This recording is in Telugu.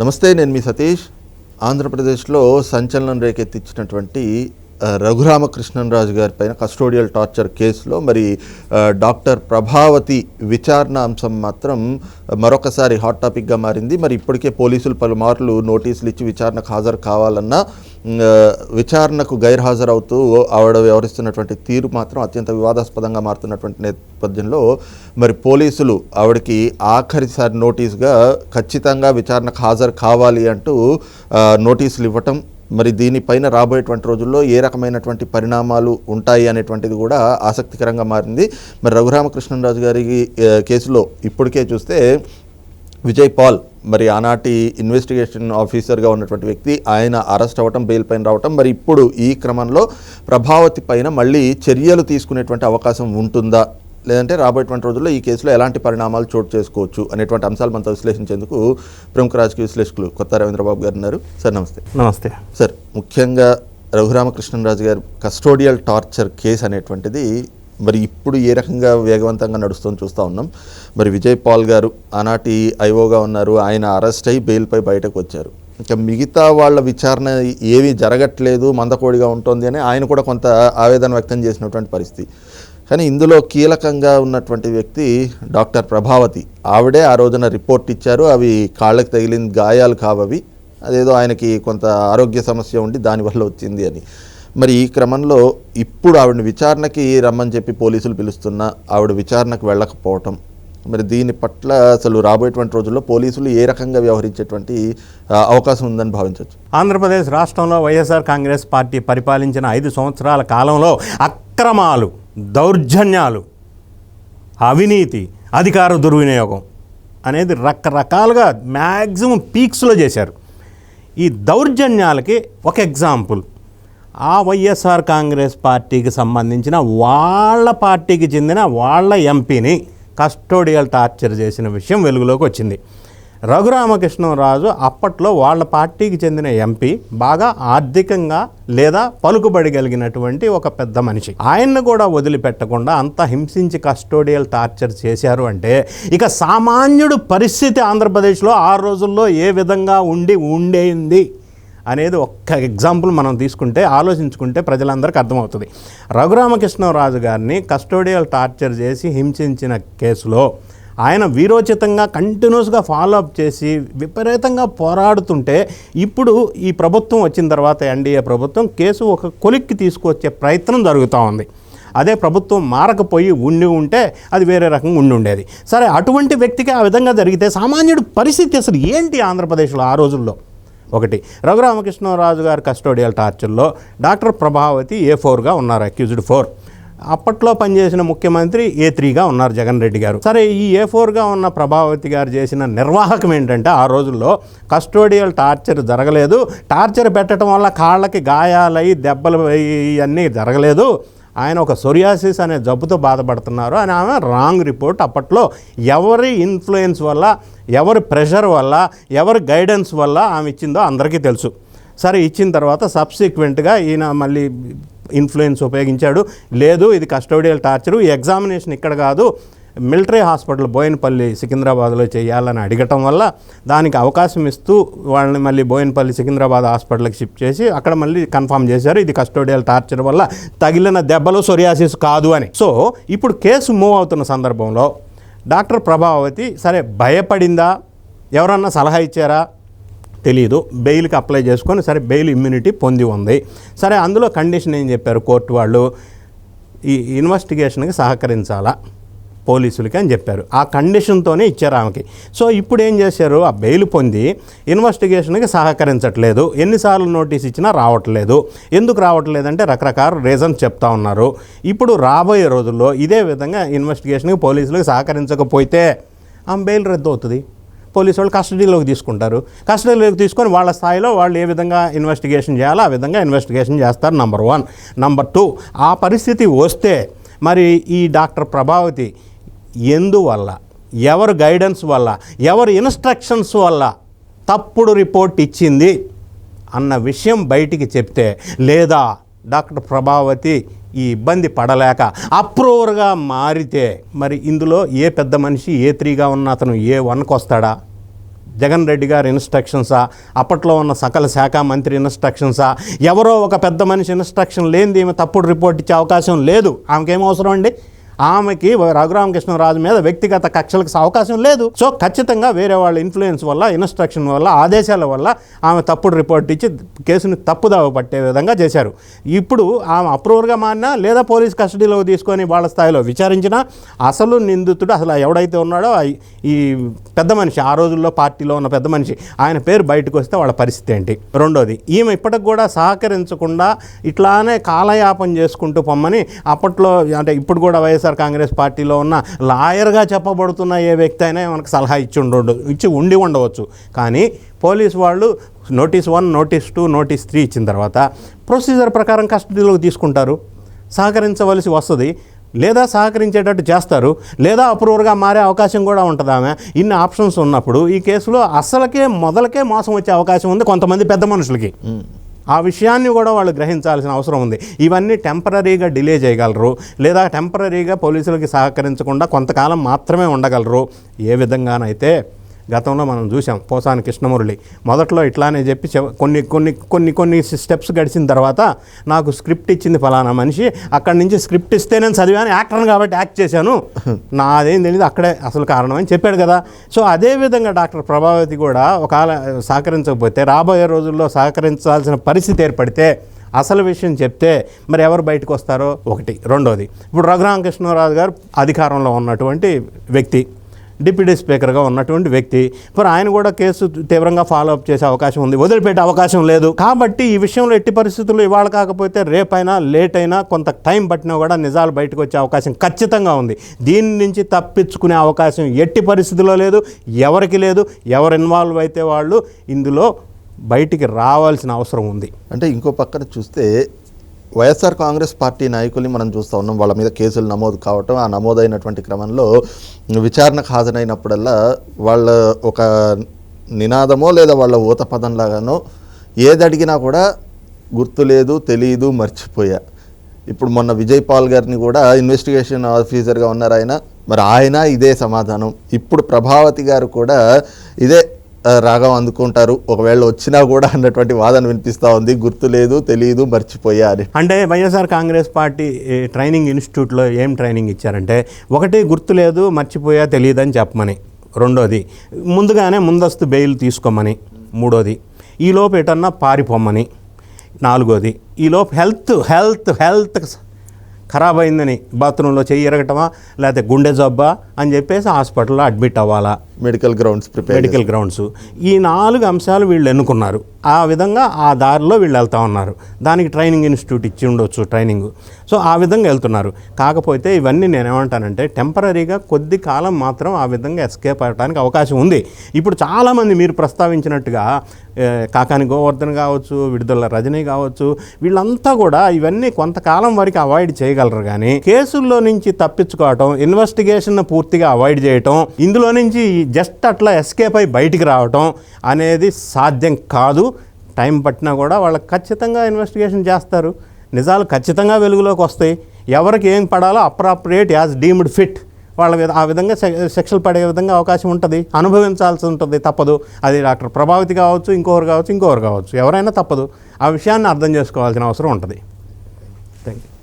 నమస్తే నేను మీ సతీష్. ఆంధ్రప్రదేశ్లో సంచలనం రేకెత్తించినటువంటి రఘురామకృష్ణరాజు గారి పైన కస్టోడియల్ టార్చర్ కేసులో మరి డాక్టర్ ప్రభావతి విచారణ అంశం మాత్రం మరొకసారి హాట్ టాపిక్గా మారింది. మరి ఇప్పటికే పోలీసులు పలుమార్లు నోటీసులు ఇచ్చి విచారణకు హాజరు కావాలన్నా విచారణకు గైర్హాజరవుతూ ఆవిడ వ్యవహరిస్తున్నటువంటి తీరు మాత్రం అత్యంత వివాదాస్పదంగా మారుతున్నటువంటి నేపథ్యంలో మరి పోలీసులు ఆవిడకి ఆఖరిసారి నోటీస్గా ఖచ్చితంగా విచారణకు హాజరు కావాలి అంటూ నోటీసులు ఇవ్వటం మరి దీనిపైన రాబోయేటువంటి రోజుల్లో ఏ రకమైనటువంటి పరిణామాలు ఉంటాయి అనేటువంటిది కూడా ఆసక్తికరంగా మారింది. మరి రఘురామకృష్ణరాజు గారి కేసులో ఇప్పటికే చూస్తే విజయ్ పాల్ మరి ఆనాటి ఇన్వెస్టిగేషన్ ఆఫీసర్గా ఉన్నటువంటి వ్యక్తి ఆయన అరెస్ట్ అవ్వటం బెయిల్ పైన రావటం మరి ఇప్పుడు ఈ క్రమంలో ప్రభావతి పైన మళ్ళీ చర్యలు తీసుకునేటువంటి అవకాశం ఉంటుందా? లేదంటే రాబోయేటువంటి రోజుల్లో ఈ కేసులో ఎలాంటి పరిణామాలు చోటు చేసుకోవచ్చు అనేటువంటి అంశాలు మనతో విశ్లేషించేందుకు ప్రముఖ రాజకీయ విశ్లేషకులు కొత్త రవీంద్రబాబు గారు ఉన్నారు. సార్ నమస్తే. నమస్తే. సార్ ముఖ్యంగా రఘురామకృష్ణరాజు గారు కస్టోడియల్ టార్చర్ కేసు అనేటువంటిది మరి ఇప్పుడు ఏ రకంగా వేగవంతంగా నడుస్తుందని చూస్తూ ఉన్నాం. మరి విజయ్ పాల్ గారు ఆనాటి ఐఓగా ఉన్నారు. ఆయన అరెస్ట్ అయ్యి బెయిల్పై బయటకు వచ్చారు. ఇంకా మిగతా వాళ్ళ విచారణ ఏమీ జరగట్లేదు మందకోడిగా ఉంటుంది అని ఆయన కూడా కొంత ఆవేదన వ్యక్తం చేసినటువంటి పరిస్థితి. కానీ ఇందులో కీలకంగా ఉన్నటువంటి వ్యక్తి డాక్టర్ ప్రభావతి. ఆవిడే ఆ రోజున రిపోర్ట్ ఇచ్చారు. అవి కాళ్ళకి తగిలిన గాయాలు కావవి. అదేదో ఆయనకి కొంత ఆరోగ్య సమస్య ఉండి దానివల్ల వచ్చింది అని. మరి ఈ క్రమంలో ఇప్పుడు ఆవిడ విచారణకి రమ్మని చెప్పి పోలీసులు పిలుస్తున్నా ఆవిడ విచారణకు వెళ్ళకపోవటం. మరి దీని పట్ల అసలు రాబోయేటువంటి రోజుల్లో పోలీసులు ఏ రకంగా వ్యవహరించేటువంటి అవకాశం ఉందని భావించవచ్చు? ఆంధ్రప్రదేశ్ రాష్ట్రంలో వైఎస్ఆర్ కాంగ్రెస్ పార్టీ పరిపాలించిన ఐదు సంవత్సరాల కాలంలో అక్రమాలు దౌర్జన్యాలు అవినీతి అధికార దుర్వినియోగం అనేది రకరకాలుగా మ్యాక్సిమం పీక్స్లో చేశారు. ఈ దౌర్జన్యాలకి ఒక ఎగ్జాంపుల్. ఆ వైఎస్ఆర్ కాంగ్రెస్ పార్టీకి సంబంధించిన వాళ్ళ పార్టీకి చెందిన వాళ్ళ ఎంపీని కస్టోడియల్ టార్చర్ చేసిన విషయం వెలుగులోకి వచ్చింది. రఘురామకృష్ణరాజు అప్పట్లో వాళ్ళ పార్టీకి చెందిన ఎంపీ బాగా ఆర్థికంగా లేదా పలుకుబడి కలిగినటువంటి ఒక పెద్ద మనిషి. ఆయన్ని కూడా వదిలిపెట్టకుండా అంత హింసించి కస్టోడియల్ టార్చర్ చేశారు అంటే ఇక సామాన్యుడు పరిస్థితి ఆంధ్రప్రదేశ్లో ఆ రోజుల్లో ఏ విధంగా ఉండి ఉండేది? అనేది ఒక్క ఎగ్జాంపుల్ మనం తీసుకుంటే ఆలోచించుకుంటే ప్రజలందరికీ అర్థమవుతుంది. రఘురామకృష్ణరాజు గారిని కస్టోడియల్ టార్చర్ చేసి హింసించిన కేసులో ఆయన వీరోచితంగా కంటిన్యూస్గా ఫాలో అప్ చేసి విపరీతంగా పోరాడుతుంటే ఇప్పుడు ఈ ప్రభుత్వం వచ్చిన తర్వాత ఎన్డీఏ ప్రభుత్వం కేసు ఒక కొలిక్కి తీసుకొచ్చే ప్రయత్నం జరుగుతూ ఉంది. అదే ప్రభుత్వం మారకపోయి ఉండి ఉంటే అది వేరే రకంగా ఉండి ఉండేది. సరే అటువంటి వ్యక్తికి ఆ విధంగా జరిగితే సామాన్యుడి పరిస్థితి అసలు ఏంటి ఆంధ్రప్రదేశ్లో ఆ రోజుల్లో? ఒకటి. రఘురామకృష్ణరాజు గారి కస్టోడియల్ టార్చర్లో డాక్టర్ ప్రభావతి ఏ ఫోర్గా ఉన్నారు అక్యూజ్డ్ ఫోర్. అప్పట్లో పనిచేసిన ముఖ్యమంత్రి ఏ త్రీగా ఉన్నారు జగన్ రెడ్డి గారు. సరే ఈ ఏ ఫోర్గా ఉన్న ప్రభావతి గారు చేసిన నిర్వాహకం ఏంటంటే ఆ రోజుల్లో కస్టోడియల్ టార్చర్ జరగలేదు. టార్చర్ పెట్టడం వల్ల కాళ్ళకి గాయాలయ్యి దెబ్బలు ఇవన్నీ జరగలేదు. ఆయన ఒక సొరియాసిస్ అనే జబ్బుతో బాధపడుతున్నారు అని ఆమె రాంగ్ రిపోర్ట్ అప్పట్లో ఎవరి ఇన్ఫ్లుయెన్స్ వల్ల ఎవరి ప్రెషర్ వల్ల ఎవరి గైడెన్స్ వల్ల ఆమె ఇచ్చిందో అందరికీ తెలుసు. సరే ఇచ్చిన తర్వాత సబ్సిక్వెంట్గా ఈయన మళ్ళీ ఇన్ఫ్లుయెన్స్ ఉపయోగించాడు. లేదు ఇది కస్టోడియల్ టార్చరు ఈ ఎగ్జామినేషన్ ఇక్కడ కాదు. మిలిటరీ హాస్పిటల్ బోయినపల్లి సికింద్రాబాద్లో చేయాలని అడగటం వల్ల దానికి అవకాశం ఇస్తూ వాళ్ళని మళ్ళీ బోయినపల్లి సికింద్రాబాద్ హాస్పిటల్కి షిఫ్ట్ చేసి అక్కడ మళ్ళీ కన్ఫర్మ్ చేశారు. ఇది కస్టోడియల్ టార్చర్ వల్ల తగిలిన దెబ్బలు సొరియాసిస్ కాదు అని. సో ఇప్పుడు కేసు మూవ్ అవుతున్న సందర్భంలో డాక్టర్ ప్రభావతి సరే భయపడిందా? ఎవరన్నా సలహా ఇచ్చారా? తెలియదు బెయిల్కి అప్లై చేసుకొని సరే బెయిల్ ఇమ్యూనిటీ పొంది ఉంది. సరే అందులో కండిషన్ ఏం చెప్పారు? కోర్టు వాళ్ళు ఈ ఇన్వెస్టిగేషన్కి సహకరించాలా? పోలీసులకి అని చెప్పారు. ఆ కండిషన్తోనే ఇచ్చారు ఆమెకి. సో ఇప్పుడు ఏం చేశారు? ఆ బెయిల్ పొంది ఇన్వెస్టిగేషన్కి సహకరించట్లేదు. ఎన్నిసార్లు నోటీస్ ఇచ్చినా రావట్లేదు. ఎందుకు రావట్లేదంటే రకరకాల రీజన్స్ చెప్తా ఉన్నారు. ఇప్పుడు రాబోయే రోజుల్లో ఇదే విధంగా ఇన్వెస్టిగేషన్కి పోలీసులకు సహకరించకపోతే ఆమె బెయిల్ రద్దు అవుతుంది పోలీసు వాళ్ళు కస్టడీలోకి తీసుకుంటారు. కస్టడీలోకి తీసుకొని వాళ్ళ స్థాయిలో వాళ్ళు ఏ విధంగా ఇన్వెస్టిగేషన్ చేయాలో ఆ విధంగా ఇన్వెస్టిగేషన్ చేస్తారు నంబర్ వన్. నంబర్ టూ ఆ పరిస్థితి వస్తే మరి ఈ డాక్టర్ ప్రభావతి ఎందువల్ల? ఎవరు గైడెన్స్ వల్ల? ఎవరు ఇన్స్ట్రక్షన్స్ వల్ల? తప్పుడు రిపోర్ట్ ఇచ్చింది? అన్న విషయం బయటికి చెప్తే లేదా డాక్టర్ ప్రభావతి ఈ ఇబ్బంది పడలేక అప్రూవర్గా మారితే మరి ఇందులో ఏ పెద్ద మనిషి ఏ త్రీగా ఉన్న అతను ఏ వన్కి వస్తాడా? జగన్ రెడ్డి గారి ఇన్స్ట్రక్షన్సా అప్పట్లో ఉన్న సకల శాఖ మంత్రి ఇన్స్ట్రక్షన్సా ఎవరో ఒక పెద్ద మనిషి ఇన్స్ట్రక్షన్ లేనిది ఈమె తప్పుడు రిపోర్ట్ ఇచ్చే అవకాశం లేదు. ఆమెకేం అవసరం అండి? ఆమెకి రఘురామకృష్ణరాజు మీద వ్యక్తిగత కక్షలకు అవకాశం లేదు. సో ఖచ్చితంగా వేరే వాళ్ళ ఇన్ఫ్లుయెన్స్ వల్ల ఇన్స్ట్రక్షన్ వల్ల ఆదేశాల వల్ల ఆమె తప్పుడు రిపోర్ట్ ఇచ్చి కేసుని తప్పుదావ పట్టే విధంగా చేశారు. ఇప్పుడు ఆమె అప్రూవర్గా మారినా లేదా పోలీస్ కస్టడీలో తీసుకొని వాళ్ళ స్థాయిలో విచారించినా అసలు నిందితుడు అసలు ఎవడైతే ఉన్నాడో ఈ పెద్ద మనిషి ఆ రోజుల్లో పార్టీలో ఉన్న పెద్ద మనిషి ఆయన పేరు బయటకు వస్తే వాళ్ళ పరిస్థితి ఏంటి? రెండోది ఈమె ఇప్పటికి కూడా సహకరించకుండా ఇట్లానే కాలయాపన చేసుకుంటూ పొమ్మని అప్పట్లో అంటే ఇప్పుడు కూడా వైఎస్ఆర్ కాంగ్రెస్ పార్టీలో ఉన్న లాయర్గా చెప్పబడుతున్న ఏ వ్యక్తి అయినా మనకు సలహా ఇచ్చి ఉండు ఇచ్చి ఉండి ఉండవచ్చు. కానీ పోలీస్ వాళ్ళు notice one notice two notice three ఇచ్చిన తర్వాత ప్రొసీజర్ ప్రకారం కస్టడీలోకి తీసుకుంటారు. సహకరించవలసి వస్తుంది. లేదా సహకరించేటట్టు చేస్తారు. లేదా అప్రూవర్గా మారే అవకాశం కూడా ఉంటుంది ఆమె. ఇన్ని ఆప్షన్స్ ఉన్నప్పుడు ఈ కేసులో అసలకే మొదలకే మోసం వచ్చే అవకాశం ఉంది కొంతమంది పెద్ద మనుషులకి. ఆ విషయాన్ని కూడా వాళ్ళు గ్రహించాల్సిన అవసరం ఉంది. ఇవన్నీ టెంపరీగా డిలే చేయగలరు లేదా టెంపరీగా పోలీసులకి సహకరించకుండా కొంతకాలం మాత్రమే ఉండగలరు. ఏ విధంగానైతే గతంలో మనం చూసాం పోసాని కృష్ణమురళి. మొదట్లో ఇట్లానే చెప్పి కొన్ని కొన్ని కొన్ని కొన్ని స్టెప్స్ గడిచిన తర్వాత నాకు స్క్రిప్ట్ ఇచ్చింది ఫలానా మనిషి. అక్కడి నుంచి స్క్రిప్ట్ ఇస్తే నేను చదివాను యాక్టర్ని కాబట్టి యాక్ట్ చేశాను. నాదేం తెలియదు అక్కడే అసలు కారణం అని చెప్పాడు కదా. సో అదే విధంగా డాక్టర్ ప్రభావతి కూడా ఒకవేళ సహకరించకపోతే రాబోయే రోజుల్లో సహకరించాల్సిన పరిస్థితి ఏర్పడితే అసలు విషయం చెప్తే మరి ఎవరు బయటకు వస్తారో? ఒకటి. రెండోది ఇప్పుడు రఘురామకృష్ణరాజు గారు అధికారంలో ఉన్నటువంటి వ్యక్తి. డిప్యూటీ స్పీకర్గా ఉన్నటువంటి వ్యక్తి. మరి ఆయన కూడా కేసు తీవ్రంగా ఫాలో అప్ చేసే అవకాశం ఉంది. వదిలిపెట్టే అవకాశం లేదు. కాబట్టి ఈ విషయంలో ఎట్టి పరిస్థితుల్లో ఇవాళ కాకపోతే రేపైనా లేట్ అయినా కొంత టైం పట్టినా కూడా నిజాలు బయటకు వచ్చే అవకాశం ఖచ్చితంగా ఉంది. దీని నుంచి తప్పించుకునే అవకాశం ఎట్టి పరిస్థితిలో లేదు ఎవరికి లేదు ఎవరు ఇన్వాల్వ్ అయితే వాళ్ళు ఇందులో బయటికి రావాల్సిన అవసరం ఉంది. అంటే ఇంకో పక్కన చూస్తే వైఎస్ఆర్ కాంగ్రెస్ పార్టీ నాయకుల్ని మనం చూస్తూ ఉన్నాం. వాళ్ళ మీద కేసులు నమోదు కావటం ఆ నమోదైనటువంటి క్రమంలో విచారణకు హాజరైనప్పుడల్లా వాళ్ళ ఒక నినాదమో లేదా వాళ్ళ ఊత పదంలాగానో ఏది అడిగినా కూడా గుర్తు లేదు తెలియదు మర్చిపోయా. ఇప్పుడు మొన్న విజయ్ పాల్ గారిని కూడా ఇన్వెస్టిగేషన్ ఆఫీసర్గా ఉన్నారు ఆయన. మరి ఆయన ఇదే సమాధానం. ఇప్పుడు ప్రభావతి గారు కూడా ఇదే రాగం అందుకుంటారు. ఒకవేళ వచ్చినా కూడా అన్నటువంటి వాదన వినిపిస్తూ ఉంది. గుర్తు లేదు తెలియదు మర్చిపోయా అని. అంటే వైఎస్ఆర్ కాంగ్రెస్ పార్టీ ట్రైనింగ్ ఇన్స్టిట్యూట్లో ఏం ట్రైనింగ్ ఇచ్చారంటే ఒకటి గుర్తులేదు మర్చిపోయా తెలియదని చెప్పమని. రెండోది ముందుగానే ముందస్తు బెయిల్ తీసుకోమని. మూడోది ఈలోపు ఎటన్నా పారిపోమ్మని నాలుగోది ఈలోపు హెల్త్ హెల్త్ హెల్త్ ఖరాబ్ అయిందని. బాత్రూంలో చెయ్యి ఎరగటమా లేకపోతే గుండె జబ్బా అని చెప్పేసి హాస్పిటల్లో అడ్మిట్ అవ్వాలా. Medical grounds prepare medical grounds ఈ నాలుగు అంశాలు వీళ్ళు ఎన్నుకున్నారు. ఆ విధంగా ఆ దారిలో వీళ్ళు వెళ్తా ఉన్నారు. దానికి ట్రైనింగ్ ఇన్స్టిట్యూట్ ఇచ్చి ఉండొచ్చు ట్రైనింగ్ సో ఆ విధంగా వెళ్తున్నారు. కాకపోతే ఇవన్నీ నేను ఏమంటానంటే టెంపరీగా కొద్ది కాలం మాత్రం ఆ విధంగా ఎస్కేప్ అవ్వడానికి అవకాశం ఉంది. ఇప్పుడు చాలామంది మీరు ప్రస్తావించినట్టుగా కాకాని గోవర్ధన్ కావచ్చు విడుదల రజనీ కావచ్చు వీళ్ళంతా కూడా ఇవన్నీ కొంతకాలం వరకు అవాయిడ్ చేయగలరు కానీ కేసుల్లో నుంచి తప్పించుకోవటం ఇన్వెస్టిగేషన్ పూర్తిగా అవాయిడ్ చేయటం ఇందులో నుంచి జస్ట్ అట్లా ఎస్కేప్ అయి బయటికి రావటం అనేది సాధ్యం కాదు. టైం పట్టినా కూడా వాళ్ళకి ఖచ్చితంగా ఇన్వెస్టిగేషన్ చేస్తారు. నిజాలు ఖచ్చితంగా వెలుగులోకి వస్తాయి. ఎవరికి ఏం పడాలో అప్రాప్రియేట్ యాజ్ డీమ్డ్ ఫిట్ వాళ్ళ ఆ విధంగా శిక్షలు పడే విధంగా అవకాశం ఉంటుంది. అనుభవించాల్సి ఉంటుంది తప్పదు. అది డాక్టర్ ప్రభావితి కావచ్చు ఇంకొకరు కావచ్చు ఇంకొకరు కావచ్చు. ఎవరైనా తప్పదు. ఆ విషయాన్ని అర్థం చేసుకోవాల్సిన అవసరం ఉంటుంది. Thank you